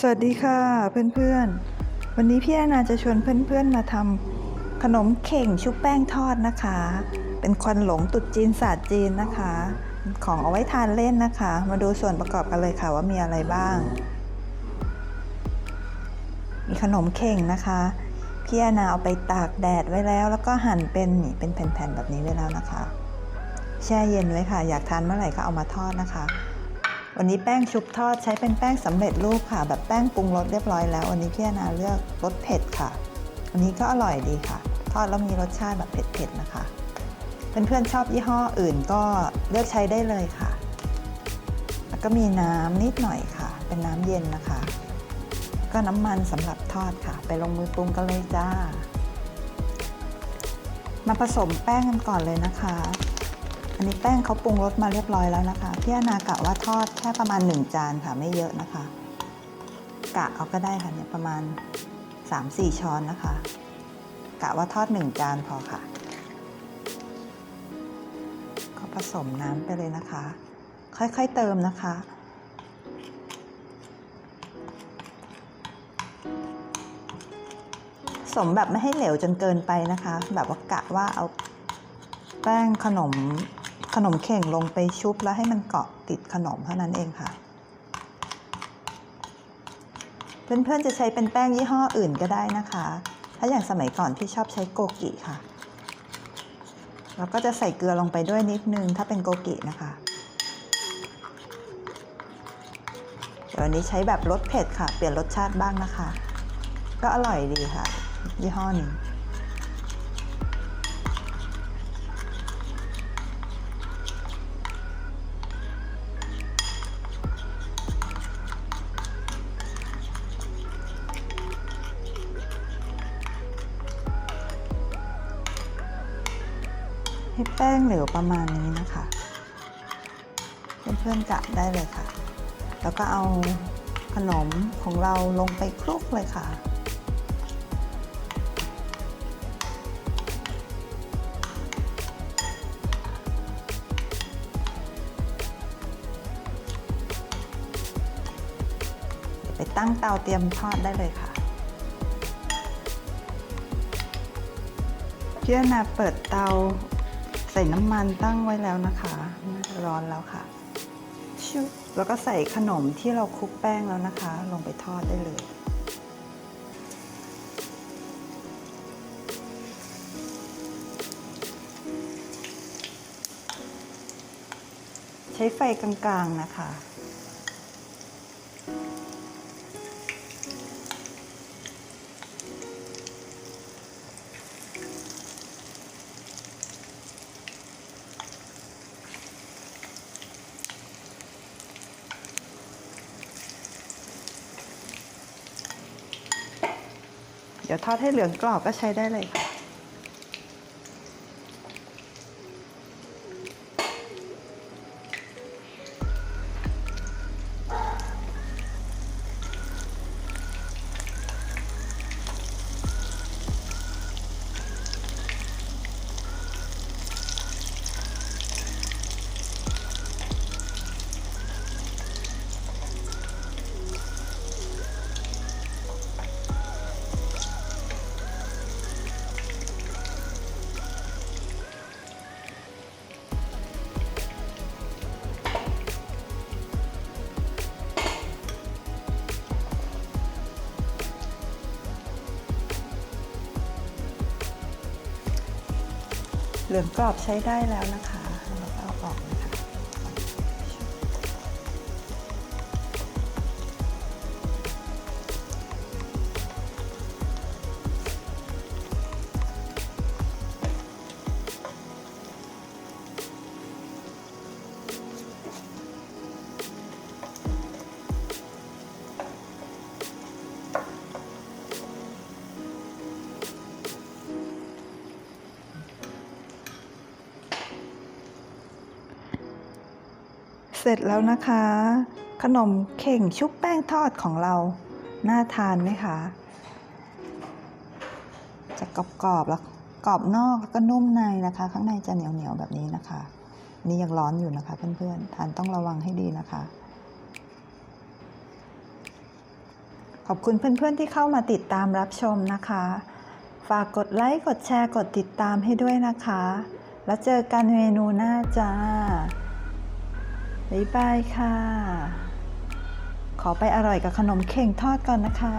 สวัสดีค่ะเพื่อนๆ วันนี้พี่แอนนาจะชวนเพื่อนๆมาทำขนมเข่งชุบแป้งทอดนะคะ เป็นควันหลงตุดจีนศาสตร์จีนนะคะ ของเอาไว้ทานเล่นนะคะ มาดูส่วนประกอบกันเลยค่ะว่ามีอะไรบ้าง มีขนมเข่งนะคะพี่แอนนาเอาไปตากแดดไว้แล้ว แล้วก็หั่นเป็นเป็นแผ่นๆแบบนี้ไว้แล้วนะคะ แช่เย็นไว้ค่ะ อยากทานเมื่อไหร่ก็เอามาทอดนะคะ วันนี้แป้งชุบทอดใช้เป็นแป้งสำเร็จรูปค่ะ แบบแป้งปรุงรสเรียบร้อยแล้ว วันนี้พี่อนาเลือกรสเผ็ดค่ะ วันนี้ก็อร่อยดีค่ะ ทอดแล้วมีรสชาติแบบเผ็ดๆนะคะ เพื่อนๆชอบยี่ห้ออื่นก็เลือกใช้ได้เลยค่ะ แล้วก็มีน้ำนิดหน่อยค่ะ เป็นน้ำเย็นนะคะ ก็น้ำมันสำหรับทอดค่ะ ไปลงมือปรุงกันเลยจ้า มาผสมแป้งกันก่อนเลยนะคะ อันนี้แป้งเขาปรุงรสมาเรียบร้อยแล้วนะคะพี่อนากะว่าทอดแค่ประมาณ 1 จานค่ะไม่เยอะนะคะ กะเอาก็ได้ค่ะเนี่ยประมาณ 3-4 ช้อนนะคะ กะว่าทอด 1 จานพอค่ะก็ผสมน้ำไปเลยนะคะ ค่อยๆเติมนะคะผสมแบบไม่ให้เหลวจนเกินไปนะคะ แบบว่ากะว่าเอาแป้งขนม ขนมเข่งลงไปชุบแล้วให้มันเกาะติดขนมเท่านั้นเองค่ะ เพื่อนๆจะใช้เป็นแป้งยี่ห้ออื่นก็ได้นะคะ ถ้าอย่างสมัยก่อนที่ชอบใช้โกกิค่ะ แล้วก็จะใส่เกลือลงไปด้วยนิดนึงถ้าเป็นโกกินะคะเดี๋ยววันนี้ใช้แบบรสเผ็ดค่ะ เปลี่ยนรสชาติบ้างนะคะ ก็อร่อยดีค่ะ ยี่ห้อนี้ ให้แป้งเหลวประมาณนี้นะคะ เพื่อนๆกะได้เลยค่ะ แล้วก็เอาขนมของเราลงไปคลุกเลยค่ะไปตั้งเตาเตรียมทอดได้เลยค่ะพี่นาเปิดเตา ใส่น้ำมันตั้งไว้แล้วนะคะ ร้อนแล้วค่ะชุบแล้วก็ใส่ขนมที่เราคลุกแป้งแล้วนะคะ ลงไปทอดได้เลย ใช้ไฟกลางๆนะคะ เดี๋ยวทอดให้เหลืองกรอบก็ใช้ได้เลยค่ะ เหลืองกรอบใช้ได้แล้วนะคะ เสร็จแล้วนะคะ ขนมเข่งชุบแป้งทอดของเรา น่าทานไหมคะ จะกรอบๆแล้วกรอบนอกก็นุ่มในนะคะ ข้างในจะเหนียวๆแบบนี้นะคะ นี่ยังร้อนอยู่นะคะ เพื่อนๆ ทานต้องระวังให้ดีนะคะ ขอบคุณเพื่อนๆที่เข้ามาติดตามรับชมนะคะ ฝากกดไลค์ กดแชร์ กดติดตามให้ด้วยนะคะ แล้วเจอกันเมนูหน้าจ้า บ๊ายบายค่ะ ขอไปอร่อยกับขนมเข่งทอดก่อนนะคะ